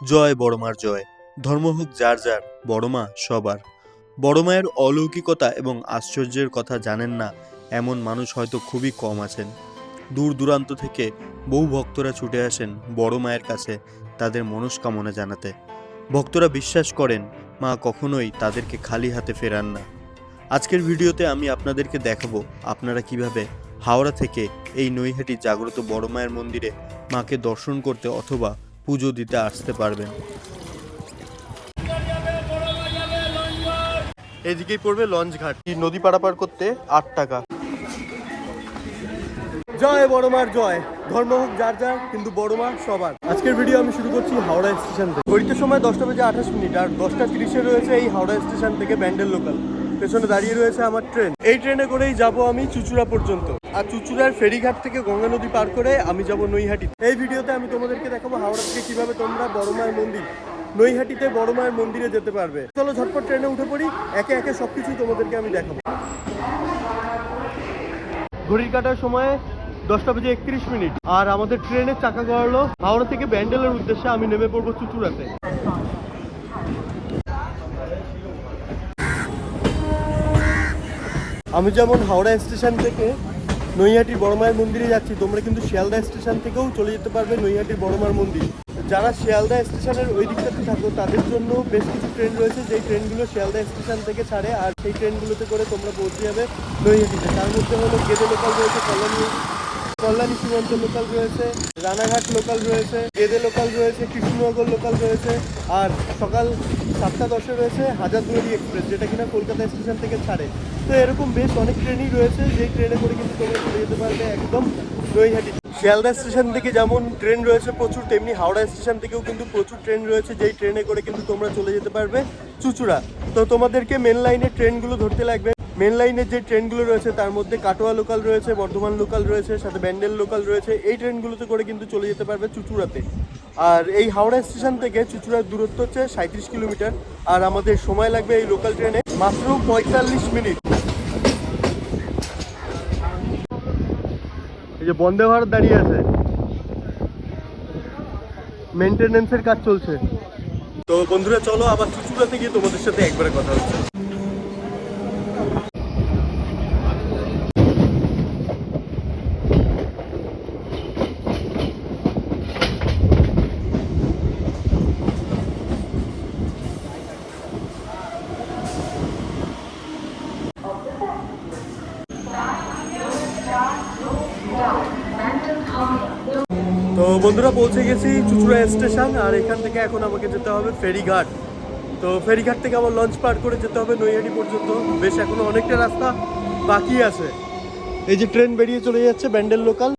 জয় বড়মার জয়। ধর্ম হোক যার যার, বড়মা সবার। বড় মায়ের অলৌকিকতা এবং আশ্চর্যের কথা জানেন না, এমন মানুষ হয়তো খুবই কম আছেন। দূর দূরান্ত থেকে বহু ভক্তরা ছুটে আসেন বড় মায়ের কাছে তাদের মনস্কামনা জানাতে। ভক্তরা বিশ্বাস করেন, মা কখনোই তাদেরকে খালি হাতে ফেরান না। আজকের ভিডিওতে আমি আপনাদেরকে দেখাবো আপনারা কীভাবে হাওড়া থেকে এই নৈহাটি জাগ্রত বড় মায়ের মন্দিরে মাকে দর্শন করতে অথবা পুজো দিতে আসতে পারবেন। এদিকেই পড়বে লঞ্চ ঘাট। নদী পারাপার করতে আট টাকা। জয় বড়মার জয়। ধর্ম হোক যার যার, কিন্তু বড়মা সবার। আজকের ভিডিও আমি শুরু করছি হাওড়া স্টেশন থেকে। ঘড়িতে সময় দশটা বেজে আঠাশ মিনিট, আর দশটা তিরিশে রয়েছে এই হাওড়া স্টেশন থেকে ব্যান্ডেল লোকাল। পেছনে দাঁড়িয়ে রয়েছে আমার ট্রেন। এই ট্রেনে করেই যাব আমি চুচুড়া পর্যন্ত। আর চুচুড়ার ফেরিঘাট থেকে গঙ্গা নদী পার করে আমি যাব নৈহাটি। এই ভিডিওতে আমি তোমাদেরকে দেখাবো হাওড়া থেকে কীভাবে তোমরা বড় মায়ের মন্দির, নৈহাটিতে বড় মায়ের মন্দিরে যেতে পারবে। চলো ঝটপট ট্রেনে উঠে পড়ি, একে একে সবকিছুই তোমাদেরকে আমি দেখাবো। ঘড়ির কাটার সময় দশটা বেজে একত্রিশ মিনিট। আর আমাদের ট্রেনের চাকা গড়ালো হাওড়া থেকে ব্যান্ডেলের উদ্দেশ্যে আমি নেমে পড়ব চুচুড়াতে। আমি যেমন হাওড়া স্টেশন থেকে নৈহাটির বড়মায়ের মন্দিরে যাচ্ছি, তোমরা কিন্তু শিয়ালদা স্টেশন থেকেও চলে যেতে পারবে নৈহাটির বড়মার মন্দির। যারা শিয়ালদা স্টেশনের ওই দিকটাতে থাকো, তাদের জন্য বেশ কিছু ট্রেন রয়েছে, যেই ট্রেনগুলো শিয়ালদা স্টেশন থেকে ছাড়ে, আর সেই ট্রেনগুলোতে করে তোমরা পৌঁছে যাবে নৈহাটিতে। তার মধ্যে হলো গেদে লোকাল রয়েছে, কল্যাণী কল্যাণী সীমান্ত লোকাল রয়েছে, রানাঘাট লোকাল রয়েছে, গেদে লোকাল রয়েছে, কৃষ্ণনগর লোকাল রয়েছে, আর সকাল সাতটা দশে রয়েছে হাজারদুয়ারি এক্সপ্রেস, যেটা কিনা কলকাতা স্টেশন থেকে ছাড়ে। তো এরকম বেশ অনেক ট্রেনই রয়েছে, যেই ট্রেনে করে কিন্তু তোমরা চলে যেতে পারবে একদম নৈহাটি। শিয়ালদা স্টেশন থেকে যেমন ট্রেন রয়েছে প্রচুর, তেমনি হাওড়া স্টেশন থেকেও কিন্তু প্রচুর ট্রেন রয়েছে, যেই ট্রেনে করে কিন্তু তোমরা চলে যেতে পারবে চুচুড়া। তো তোমাদেরকে মেন লাইনের ট্রেনগুলো ধরতে লাগবে। মেন লাইনের যে ট্রেনগুলো রয়েছে, তার মধ্যে কাটোয়া লোকাল রয়েছে, বর্ধমান লোকাল রয়েছে, সাথে ব্যান্ডেল লোকাল রয়েছে, এই ট্রেনগুলোতে করে কিন্তু চলে যেতে পারবে চুচুড়াতে। আর এই হাওড়া স্টেশন থেকে চুচুড়ার দূরত্ব হচ্ছে সাঁত্রিশ কিলোমিটার। আর আমাদের সময় লাগবে এই লোকাল ট্রেনে মাত্র পঁয়তাল্লিশ মিনিট। এই যে বন্দে ভারত দাঁড়িয়ে আছে। মেনটেনেন্সের কাজ চলছে। তো বন্ধুরা, চলো আবার চুচুড়াতে গিয়ে তোমাদের সাথে একবারে কথা হচ্ছে। বন্ধুরা পৌঁছে গেছি চুচুড়া স্টেশন, আর এখান থেকে এখন আমাকে যেতে হবে ফেরিঘাট। তো ফেরিঘাট থেকে আবার লঞ্চ পার করে যেতে হবে নৈহাটি পর্যন্ত। বেশ, এখনও অনেকটা রাস্তা বাকি আছে। এই যে ট্রেন বেরিয়ে চলে যাচ্ছে ব্যান্ডেল লোকাল।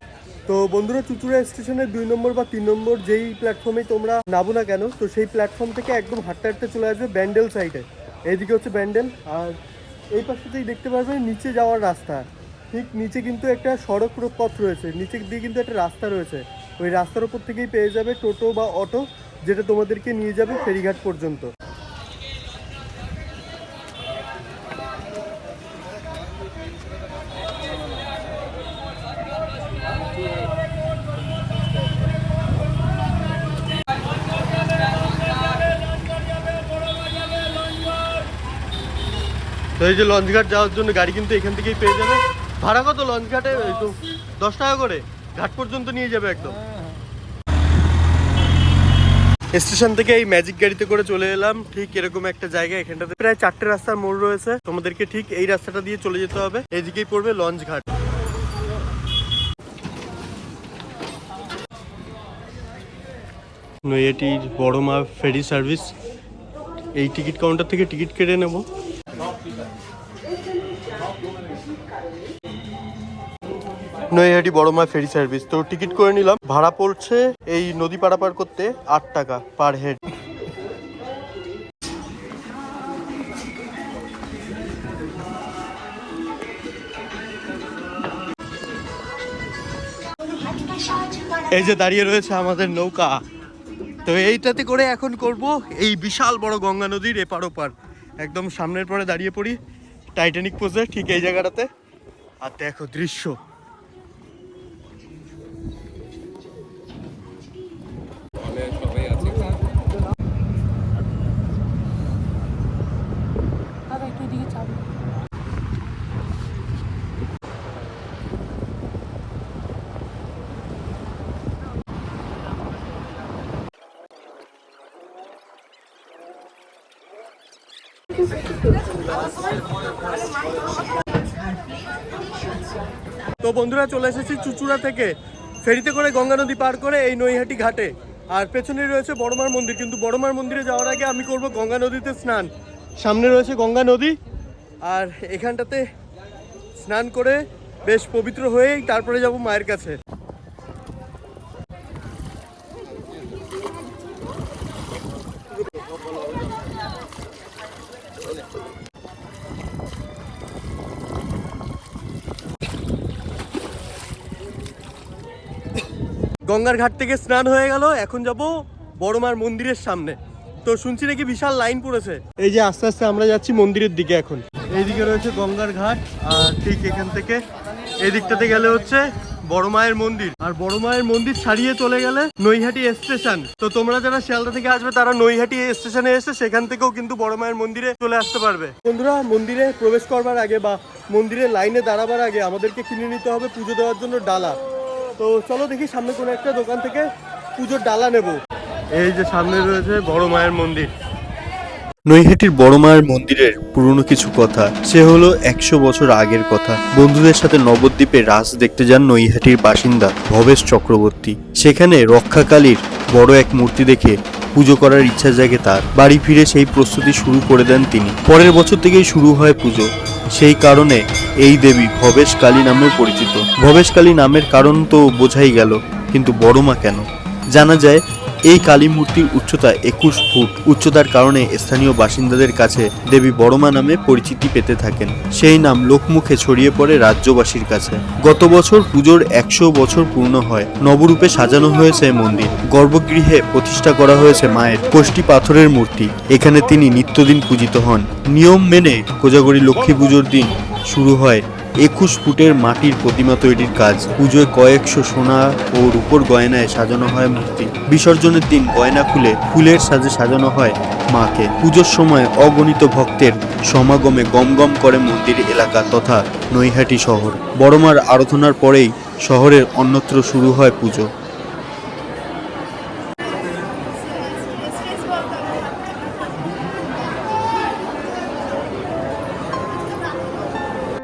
তো বন্ধুরা, চুচুড়া স্টেশনের দুই নম্বর বা তিন নম্বর যেই প্ল্যাটফর্মে তোমরা নামো না কেন, তো সেই প্ল্যাটফর্ম থেকে একদম হাঁটতে হাঁটতে চলে আসবে ব্যান্ডেল সাইডে এইদিকে হচ্ছে ব্যান্ডেল, আর এই পাশটাতেই দেখতে পারবে নিচে যাওয়ার রাস্তা। ঠিক নিচে কিন্তু একটা সড়ক পথ রয়েছে নিচে দিয়ে কিন্তু একটা রাস্তা রয়েছে। ওই রাস্তার উপর থেকেই পেয়ে যাবে টোটো বা অটো, যেটা তোমাদেরকে নিয়ে যাবে ফেরিঘাট পর্যন্ত। তো এই যে লঞ্চ ঘাট যাওয়ার জন্য গাড়ি কিন্তু এখান থেকেই পেয়ে যাবে। ভাড়া কত লঞ্চ ঘাটে এই তো দশ টাকা করে। ঘাট পর্যন্ত নিয়ে যাবে একদম। স্টেশন থেকে এই ম্যাজিক গাড়িতে করে চলে এলাম। ঠিক এরকম একটা জায়গা, এখানটাতে প্রায় চারটে রাস্তার মোড় রয়েছে। তোমাদেরকে ঠিক এই রাস্তাটা দিয়ে চলে যেতে হবে। এদিকেই পড়বে লঞ্চ ঘাট। নৈয়াটির বড় মা ফেরি সার্ভিস। এই টিকিট কাউন্টার থেকে টিকিট কেটে নেব। নৈহাটি বড় মা ফেরি সার্ভিস। তো টিকিট করে নিলাম। ভাড়া পড়ছে এই নদী পারাপার করতে আট টাকা পার হেড। এই যে দাঁড়িয়ে রয়েছে আমাদের নৌকা। তো এইটাতে করে এখন করব এই বিশাল বড় গঙ্গা নদীর এপার ওপার। একদম সামনের পরে দাঁড়িয়ে পড়ি। টাইটানিক পোজে ঠিক এই জায়গাটাতে। আর দেখো দৃশ্য। তো বন্ধুরা চলে এসেছি চুচুড়া থেকে। ফেরিতে করে গঙ্গা নদী পার করে এই নৈহাটি ঘাটে। আর পেছনে রয়েছে বড়মার মন্দির, কিন্তু বড়মার মন্দিরে যাওয়ার আগে আমি করব গঙ্গা নদীতে স্নান। সামনে রয়েছে গঙ্গা নদী, আর এখানটাতে স্নান করে বেশ পবিত্র হয়েই তারপরে যাব মায়ের কাছে। গঙ্গার ঘাট থেকে স্নান হয়ে গেল এখন যাব বড়মার মন্দিরের সামনে। তো শুনছি নাকি বিশাল লাইন পড়েছে। এই যে আস্তে আস্তে আমরা যাচ্ছি মন্দিরের দিকে এখন। এইদিকে রয়েছে গঙ্গার ঘাট আর ঠিক এখান থেকে এই দিকটাতে গেলে হচ্ছে বড় মায়ের মন্দির। আর বড় মায়ের মন্দির ছাড়িয়ে চলে গেলে নৈহাটি স্টেশন। তো তোমরা যারা শিয়ালদা থেকে আসবে তারা নৈহাটি স্টেশনে এসে সেখান থেকেও কিন্তু বড় মায়ের মন্দিরে চলে আসতে পারবে। বন্ধুরা মন্দিরে প্রবেশ করবার আগে বা মন্দিরের লাইনে দাঁড়াবার আগে আমাদেরকে কিনে নিতে হবে পুজো দেওয়ার জন্য ডালা। তো চলো দেখি সামনে কোনো একটা দোকান থেকে পুজোর ডালা নেব। এই যে সামনে রয়েছে বড় মায়ের মন্দির। নৈহাটির বড় মায়ের মন্দিরের পুরনো কিছু কথা সে হলো একশো বছর আগের কথা। বন্ধুদের সাথে নবদ্বীপে রাস দেখতে যান নৈহাটির বাসিন্দা ভবেশ চক্রবর্তী। সেখানে রক্ষাকালীর বড় এক মূর্তি দেখে পুজো করার ইচ্ছা জাগে তার। বাড়ি ফিরে সেই প্রস্তুতি শুরু করে দেন তিনি। পরের বছর থেকেই শুরু হয় পুজো। সেই কারণে এই দেবী ভবেশ কালী নামে পরিচিত। ভবেশ কালী নামের কারণ তো বোঝাই গেল, কিন্তু বড়মা কেন? জানা যায় এই কালী মূর্তির উচ্চতা একুশ ফুট। উচ্চতার কারণে স্থানীয় বাসিন্দাদের কাছে দেবী বড়মা নামে পরিচিতি পেতে থাকেন। সেই নাম লোকমুখে ছড়িয়ে পড়ে রাজ্যবাসীর কাছে। গত বছর পুজোর একশো বছর পূর্ণ হয়। নবরূপে সাজানো হয়েছে মন্দির। গর্ভগৃহে প্রতিষ্ঠা করা হয়েছে মায়ের কোষ্টি পাথরের মূর্তি। এখানে তিনি নিত্যদিন পূজিত হন। নিয়ম মেনে কোজাগরী লক্ষ্মী পুজোর দিন শুরু হয় একুশ ফুটের মাটির প্রতিমা তৈরির কাজ। পুজোয় কয়েকশো সোনা ও রূপোর গয়নায় সাজানো হয় মূর্তি। বিসর্জনের দিন গয়না খুলে ফুলের সাজে সাজানো হয় মাকে। পুজোর সময় অগণিত ভক্তের সমাগমে গমগম করে মন্দির এলাকা তথা নৈহাটি শহর। বড়মার আরাধনার পরেই শহরের অন্যত্র শুরু হয় পুজো।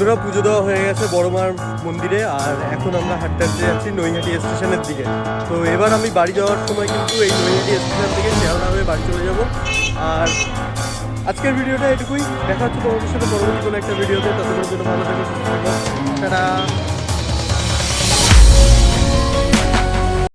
বন্ধুরা পুজো দেওয়া হয়ে গেছে বড়মার মন্দিরে, আর এখন আমরা হাঁটতে হাঁটতে যাচ্ছি নৈহাটি স্টেশনের দিকে। তো এবার আমি বাড়ি যাওয়ার সময় কিন্তু এই নৈহাটি স্টেশন থেকে শিয়ালদা হয়ে বাড়ি চলে যাব। আর আজকের ভিডিওটা এটুকুই। দেখা হচ্ছে তোমাদের সাথে পরবর্তী কোনো একটা ভিডিওতে। ততক্ষণের জন্য ভালো থাকে